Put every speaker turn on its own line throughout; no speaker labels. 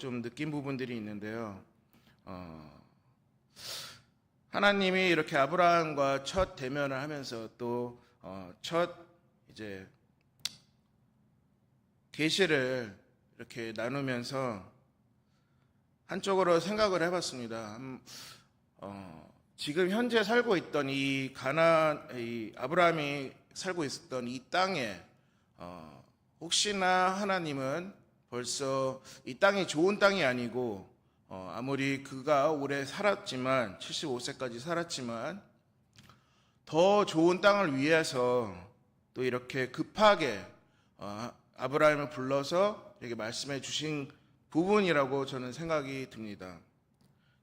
좀 느낀 부분들이 있는데요. 어, 하나님이 이렇게 아브라함과 첫 대면을 하면서 또 어, 첫 이제 계시를 이렇게 나누면서 한쪽으로 생각을 해봤습니다. 음, 어, 지금 현재 살고 있던 이 가나 이 아브라함이 살고 있었던 이 땅에 어, 혹시나 하나님은 벌써 이 땅이 좋은 땅이 아니고 어, 아무리 그가 오래 살았지만 75세까지 살았지만 더 좋은 땅을 위해서 또 이렇게 급하게 어, 아브라함을 불러서 이렇게 말씀해 주신 부분이라고 저는 생각이 듭니다.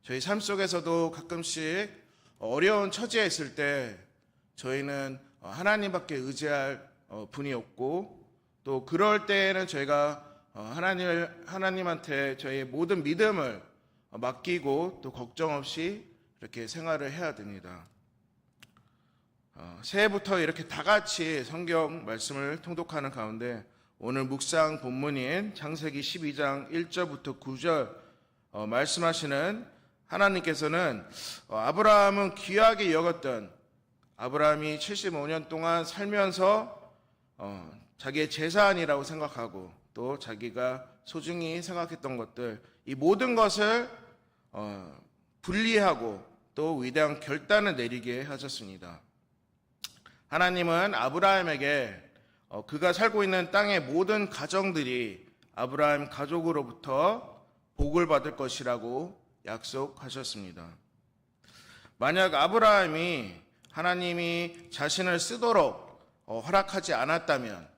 저희 삶 속에서도 가끔씩 어려운 처지에 있을 때 저희는 어, 하나님밖에 의지할 어, 분이 없고 또 그럴 때에는 저희가 어, 하나님 하나님한테 저희의 모든 믿음을 어, 맡기고 또 걱정 없이 이렇게 생활을 해야 됩니다. 어, 새해부터 이렇게 다 같이 성경 말씀을 통독하는 가운데 오늘 묵상 본문인 창세기 12장 1절부터 9절 어, 말씀하시는 하나님께서는 어, 아브라함은 귀하게 여겼던 아브라함이 75년 동안 살면서 어, 자기의 재산이라고 생각하고 또 자기가 소중히 생각했던 것들 이 모든 것을 어, 분리하고 또 위대한 결단을 내리게 하셨습니다. 하나님은 아브라함에게 어, 그가 살고 있는 땅의 모든 가정들이 아브라함 가족으로부터 복을 받을 것이라고 약속하셨습니다. 만약 아브라함이 하나님이 자신을 쓰도록 어, 허락하지 않았다면,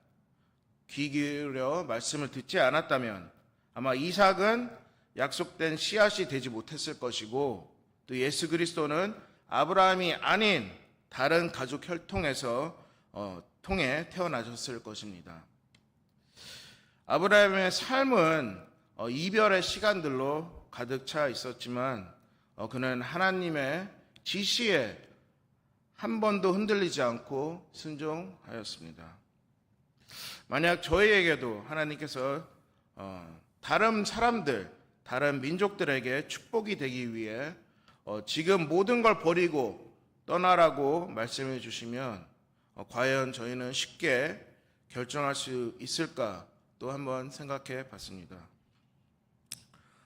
귀 기울여 말씀을 듣지 않았다면, 아마 이삭은 약속된 씨앗이 되지 못했을 것이고, 또 예수 그리스도는 아브라함이 아닌 다른 가족 혈통에서 어, 통해 태어나셨을 것입니다. 아브라함의 삶은 어, 이별의 시간들로 가득 차 있었지만 어, 그는 하나님의 지시에 한 번도 흔들리지 않고 순종하였습니다. 만약 저희에게도 하나님께서 어, 다른 사람들, 다른 민족들에게 축복이 되기 위해 어, 지금 모든 걸 버리고 떠나라고 말씀해 주시면 어, 과연 저희는 쉽게 결정할 수 있을까 또 한번 생각해 봤습니다.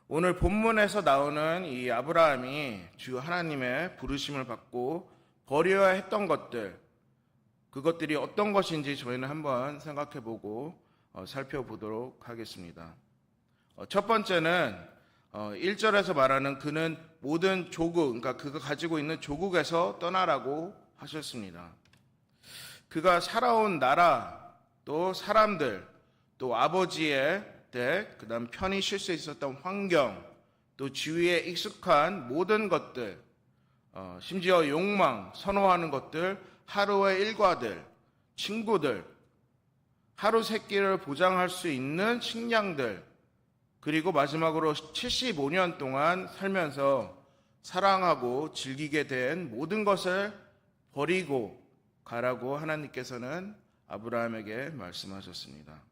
오늘 본문에서 나오는 이 아브라함이 주 하나님의 부르심을 받고 버려야 했던 것들, 그것들이 어떤 것인지 저희는 한번 생각해 보고 어, 살펴보도록 하겠습니다. 어, 첫 번째는 1절에서 말하는 그는 모든 조국, 그러니까 그가 가지고 있는 조국에서 떠나라고 하셨습니다. 그가 살아온 나라, 또 사람들, 또 아버지의 댁, 그 다음 편히 쉴 수 있었던 환경, 또 주위에 익숙한 모든 것들, 어, 심지어 욕망, 선호하는 것들, 하루의 일과들, 친구들, 하루 세 끼를 보장할 수 있는 식량들, 그리고 마지막으로 75년 동안 살면서 사랑하고 즐기게 된 모든 것을 버리고 가라고 하나님께서는 아브라함에게 말씀하셨습니다.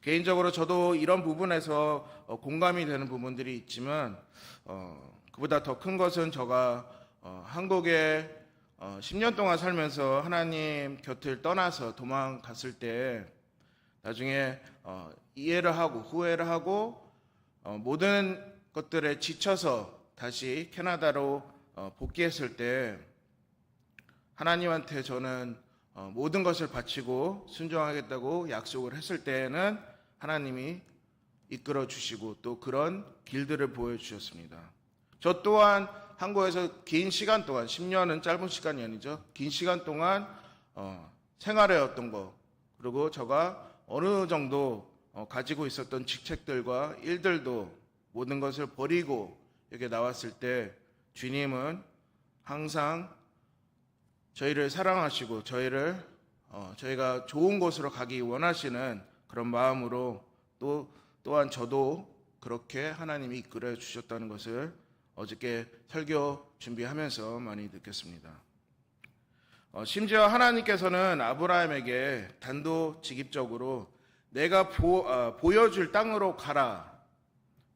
개인적으로 저도 이런 부분에서 어, 공감이 되는 부분들이 있지만 어, 그보다 더 큰 것은 제가 어, 한국에 10년 동안 살면서 하나님 곁을 떠나서 도망갔을 때 나중에 이해를 하고 후회를 하고 모든 것들에 지쳐서 다시 캐나다로 복귀했을 때 하나님한테 저는 모든 것을 바치고 순종하겠다고 약속을 했을 때에는 하나님이 이끌어 주시고 또 그런 길들을 보여 주셨습니다. 저 또한 한국에서 긴 시간 동안, 10년은 짧은 시간이 아니죠. 긴 시간 동안 어, 생활해왔던 거, 그리고 저가 어느 정도 어, 가지고 있었던 직책들과 일들도 모든 것을 버리고 여기 나왔을 때 주님은 항상 저희를 사랑하시고 저희를 어, 저희가 좋은 곳으로 가기 원하시는 그런 마음으로 또 또한 저도 그렇게 하나님이 이끌어 주셨다는 것을 어저께 설교 준비하면서 많이 느꼈습니다. 어, 심지어 하나님께서는 아브라함에게 단도직입적으로 내가 보, 어, 보여줄 땅으로 가라.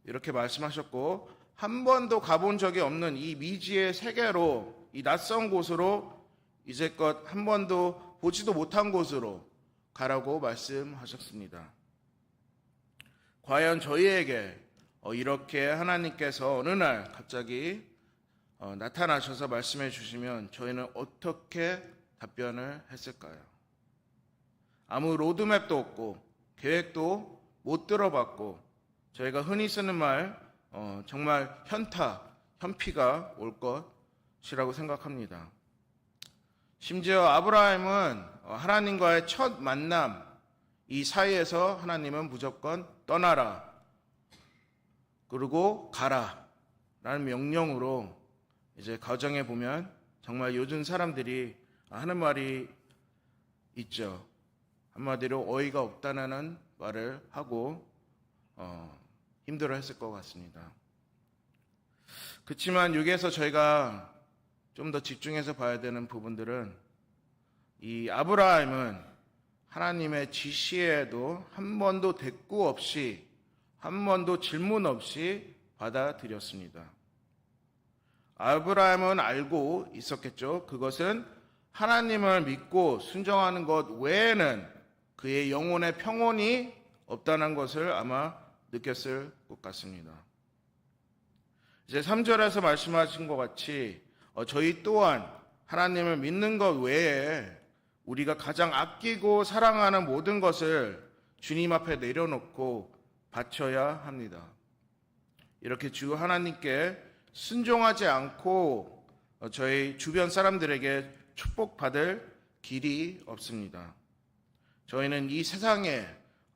이렇게 말씀하셨고 한 번도 가본 적이 없는 이 미지의 세계로 이 낯선 곳으로 이제껏 한 번도 보지도 못한 곳으로 가라고 말씀하셨습니다. 과연 저희에게 어, 이렇게 하나님께서 어느 날 갑자기 어, 나타나셔서 말씀해 주시면 저희는 어떻게 답변을 했을까요? 아무 로드맵도 없고 계획도 못 들어봤고 저희가 흔히 쓰는 말 어, 정말 현타, 현피가 올 것이라고 생각합니다. 심지어 아브라함은 어, 하나님과의 첫 만남 이 사이에서 하나님은 무조건 떠나라 그리고 가라 라는 명령으로 이제 가정에 보면 정말 요즘 사람들이 하는 말이 있죠. 한마디로 어이가 없다는 말을 하고 어, 힘들어 했을 것 같습니다. 그렇지만 여기에서 저희가 좀 더 집중해서 봐야 되는 부분들은 이 아브라함은 하나님의 지시에도 한 번도 대꾸 없이 한 번도 질문 없이 받아들였습니다. 아브라함은 알고 있었겠죠. 그것은 하나님을 믿고 순종하는 것 외에는 그의 영혼의 평온이 없다는 것을 아마 느꼈을 것 같습니다. 이제 3절에서 말씀하신 것 같이 어, 저희 또한 하나님을 믿는 것 외에 우리가 가장 아끼고 사랑하는 모든 것을 주님 앞에 내려놓고 바쳐야 합니다. 이렇게 주 하나님께 순종하지 않고 어, 저희 주변 사람들에게 축복받을 길이 없습니다. 저희는 이 세상의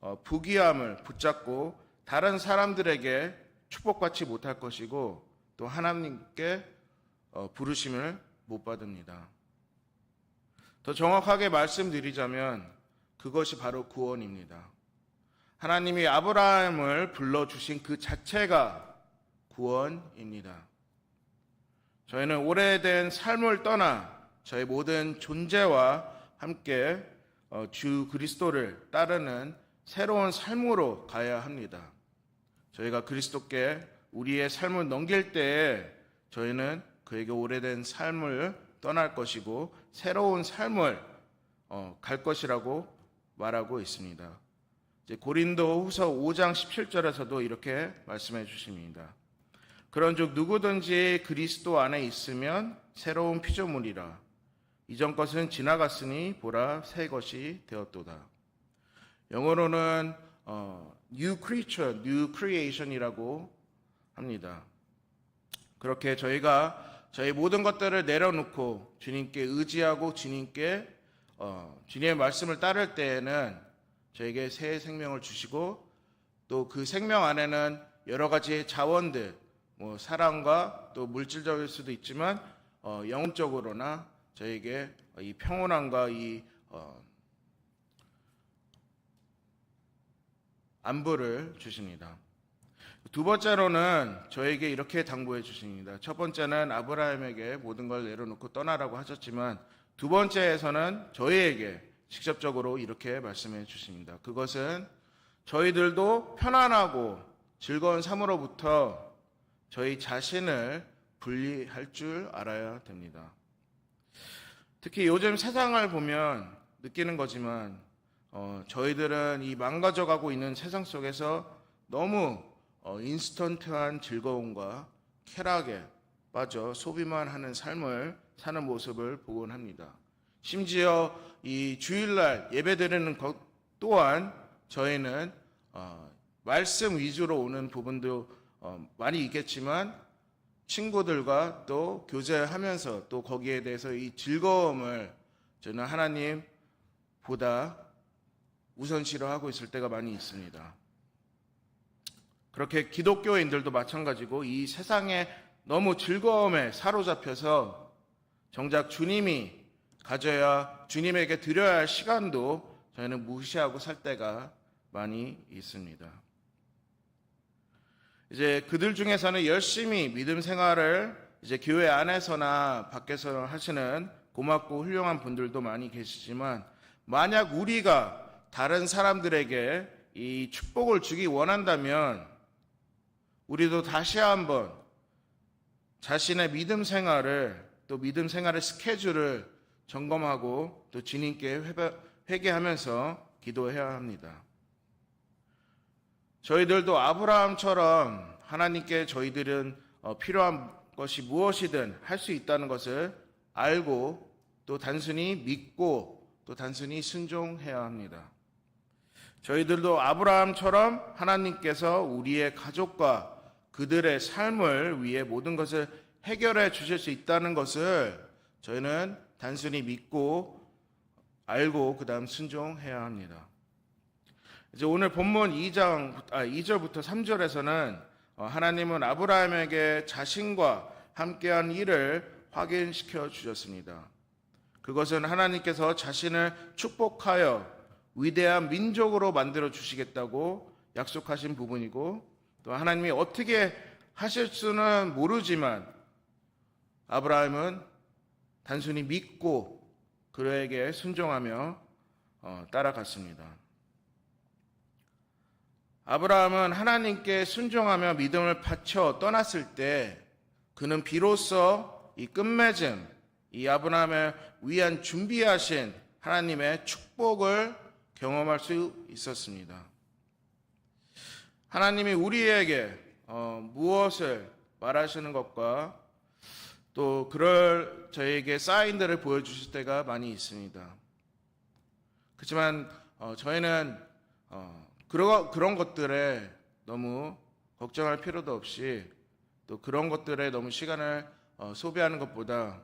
어, 부귀함을 붙잡고 다른 사람들에게 축복받지 못할 것이고 또 하나님께 어, 부르심을 못 받습니다. 더 정확하게 말씀드리자면 그것이 바로 구원입니다. 하나님이 아브라함을 불러주신 그 자체가 구원입니다. 저희는 오래된 삶을 떠나 저희 모든 존재와 함께 어, 주 그리스도를 따르는 새로운 삶으로 가야 합니다. 저희가 그리스도께 우리의 삶을 넘길 때에 저희는 그에게 오래된 삶을 떠날 것이고 새로운 삶을 어, 갈 것이라고 말하고 있습니다. 고린도 후서 5장 17절에서도 이렇게 말씀해 주십니다. 그런 즉 누구든지 그리스도 안에 있으면 새로운 피조물이라 이전 것은 지나갔으니 보라 새 것이 되었도다. 영어로는 어, new creature, new creation이라고 합니다. 그렇게 저희가 저희 모든 것들을 내려놓고 주님께 의지하고 주님께 어, 주님의 말씀을 따를 때에는 저에게 새 생명을 주시고 또 그 생명 안에는 여러 가지 자원들, 뭐 사랑과 또 물질적일 수도 있지만 어, 영적으로나 저에게 이 평온함과 이 어, 안부를 주십니다. 두 번째로는 저에게 이렇게 당부해 주십니다. 첫 번째는 아브라함에게 모든 걸 내려놓고 떠나라고 하셨지만 두 번째에서는 저희에게 직접적으로 이렇게 말씀해 주십니다. 그것은 저희들도 편안하고 즐거운 삶으로부터 저희 자신을 분리할 줄 알아야 됩니다. 특히 요즘 세상을 보면 느끼는 거지만 어, 저희들은 이 망가져가고 있는 세상 속에서 너무 어, 인스턴트한 즐거움과 쾌락에 빠져 소비만 하는 삶을 사는 모습을 보곤 합니다. 심지어 이 주일날 예배드리는 것 또한 저희는 어, 말씀 위주로 오는 부분도 어, 많이 있겠지만 친구들과 또 교제하면서 또 거기에 대해서 이 즐거움을 저는 하나님 보다 우선시로 하고 있을 때가 많이 있습니다. 그렇게 기독교인들도 마찬가지고 이 세상에 너무 즐거움에 사로잡혀서 정작 주님이 가져야 주님에게 드려야 할 시간도 저희는 무시하고 살 때가 많이 있습니다. 이제 그들 중에서는 열심히 믿음 생활을 이제 교회 안에서나 밖에서 하시는 고맙고 훌륭한 분들도 많이 계시지만 만약 우리가 다른 사람들에게 이 축복을 주기 원한다면 우리도 다시 한번 자신의 믿음 생활을 또 믿음 생활의 스케줄을 점검하고 또 주님께 회개- 회개하면서 기도해야 합니다. 저희들도 아브라함처럼 하나님께 저희들은 어, 필요한 것이 무엇이든 할 수 있다는 것을 알고 또 단순히 믿고 또 단순히 순종해야 합니다. 저희들도 아브라함처럼 하나님께서 우리의 가족과 그들의 삶을 위해 모든 것을 해결해 주실 수 있다는 것을 저희는 단순히 믿고 알고 그다음 순종해야 합니다. 이제 오늘 본문 2장 아 2절부터 3절에서는 어, 하나님은 아브라함에게 자신과 함께한 일을 확인시켜 주셨습니다. 그것은 하나님께서 자신을 축복하여 위대한 민족으로 만들어 주시겠다고 약속하신 부분이고 또 하나님이 어떻게 하실 수는 모르지만 아브라함은 단순히 믿고 그에게 순종하며 어, 따라갔습니다. 아브라함은 하나님께 순종하며 믿음을 바쳐 떠났을 때 그는 비로소 이 끝맺음, 이 아브라함을 위한 준비하신 하나님의 축복을 경험할 수 있었습니다. 하나님이 우리에게 어, 무엇을 말하시는 것과 또 그럴 저에게 사인들을 보여주실 때가 많이 있습니다. 그렇지만 어, 저희는 어, 그러, 그런 것들에 너무 걱정할 필요도 없이 또 그런 것들에 너무 시간을 어, 소비하는 것보다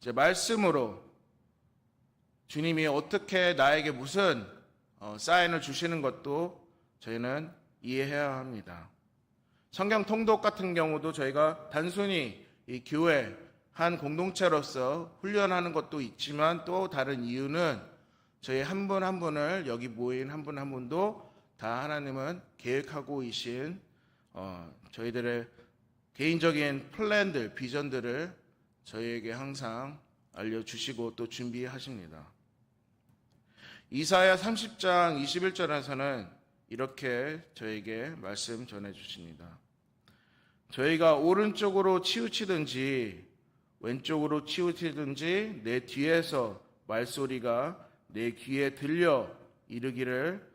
이제 말씀으로 주님이 어떻게 나에게 무슨 어, 사인을 주시는 것도 저희는 이해해야 합니다. 성경 통독 같은 경우도 저희가 단순히 이 교회 한 공동체로서 훈련하는 것도 있지만 또 다른 이유는 저희 한 분한 분을 여기 모인 한분한 분도 다 하나님은 계획하고 계신 어, 저희들의 개인적인 플랜들, 비전들을 저희에게 항상 알려주시고 또 준비하십니다. 이사야 30장 21절에서는 이렇게 저에게 말씀 전해 주십니다. 저희가 오른쪽으로 치우치든지 왼쪽으로 치우치든지 내 뒤에서 말소리가 내 귀에 들려 이르기를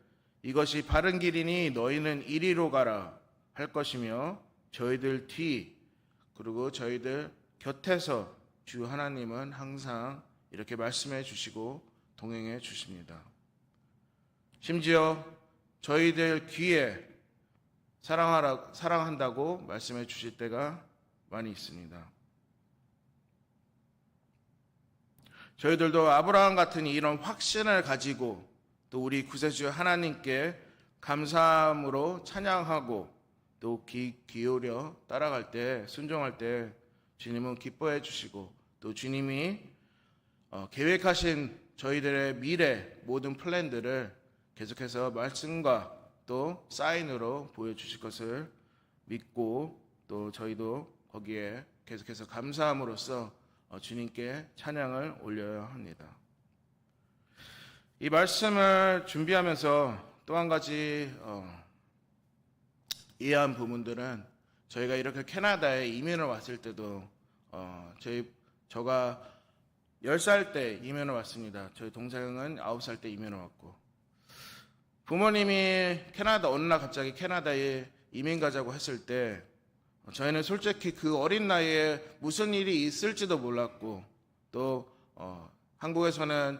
이것이 바른 길이니 너희는 이리로 가라 할 것이며 저희들 뒤 그리고 저희들 곁에서 주 하나님은 항상 이렇게 말씀해 주시고 동행해 주십니다. 심지어 저희들 귀에 사랑하라, 사랑한다고 말씀해 주실 때가 많이 있습니다. 저희들도 아브라함 같은 이런 확신을 가지고 또 우리 구세주 하나님께 감사함으로 찬양하고 또 귀 기울여 따라갈 때 순종할 때 주님은 기뻐해 주시고 또 주님이 어, 계획하신 저희들의 미래 모든 플랜들을 계속해서 말씀과 또 사인으로 보여주실 것을 믿고 또 저희도 거기에 계속해서 감사함으로써 어, 주님께 찬양을 올려야 합니다. 이 말씀을 준비하면서 또 한 가지 어, 이해한 부분들은 저희가 이렇게 캐나다에 이민을 왔을 때도 어, 저희 저가 10살 때 이민을 왔습니다. 저희 동생은 9살 때 이민을 왔고 부모님이 캐나다 어느 날 갑자기 캐나다에 이민 가자고 했을 때 저희는 솔직히 그 어린 나이에 무슨 일이 있을지도 몰랐고 또 어, 한국에서는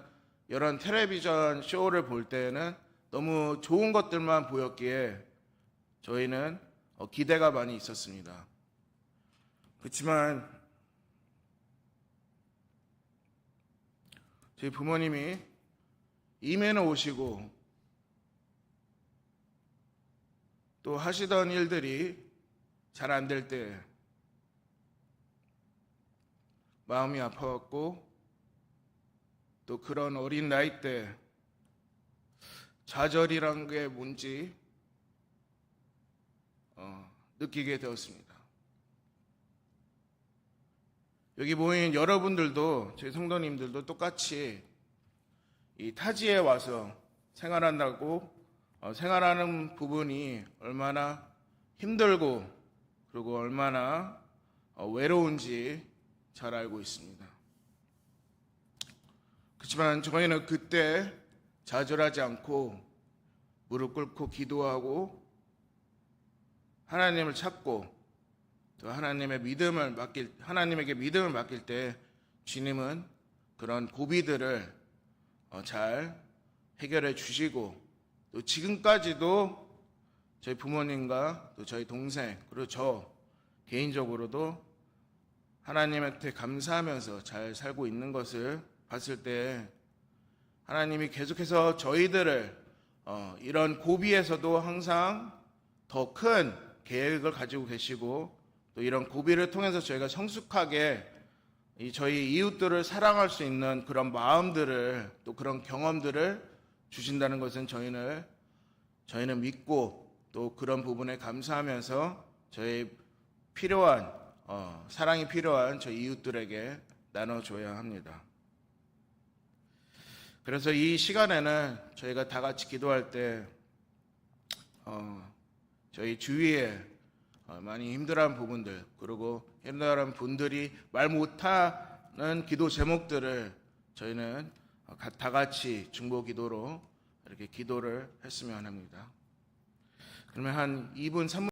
이런 텔레비전 쇼를 볼 때는 너무 좋은 것들만 보였기에 저희는 어, 기대가 많이 있었습니다. 그렇지만 저희 부모님이 이민을 오시고 또 하시던 일들이 잘 안 될 때 마음이 아파왔고 또 그런 어린 나이 때 좌절이란 게 뭔지 어, 느끼게 되었습니다. 여기 모인 여러분들도 저희 성도님들도 똑같이 이 타지에 와서 생활한다고 어, 생활하는 부분이 얼마나 힘들고 그리고 얼마나 어, 외로운지 잘 알고 있습니다. 그렇지만 저희는 그때 좌절하지 않고 무릎 꿇고 기도하고 하나님을 찾고 또 하나님의 믿음을 맡길 하나님에게 믿음을 맡길 때 주님은 그런 고비들을 어, 잘 해결해 주시고 또 지금까지도 저희 부모님과 또 저희 동생 그리고 저 개인적으로도 하나님한테 감사하면서 잘 살고 있는 것을 봤을 때 하나님이 계속해서 저희들을 어, 이런 고비에서도 항상 더 큰 계획을 가지고 계시고 또 이런 고비를 통해서 저희가 성숙하게 이 저희 이웃들을 사랑할 수 있는 그런 마음들을 또 그런 경험들을 주신다는 것은 저희는 저희는 믿고 또 그런 부분에 감사하면서 저희 필요한 어, 사랑이 필요한 저희 이웃들에게 나눠줘야 합니다. 그래서 이 시간에는 저희가 다 같이 기도할 때 어, 저희 주위에 어, 많이 힘들어하는 부분들 그리고 힘들어하는 분들이 말 못하는 기도 제목들을 저희는 다 같이 중보 기도로 이렇게 기도를 했으면 합니다. 그러면 한 2분 3분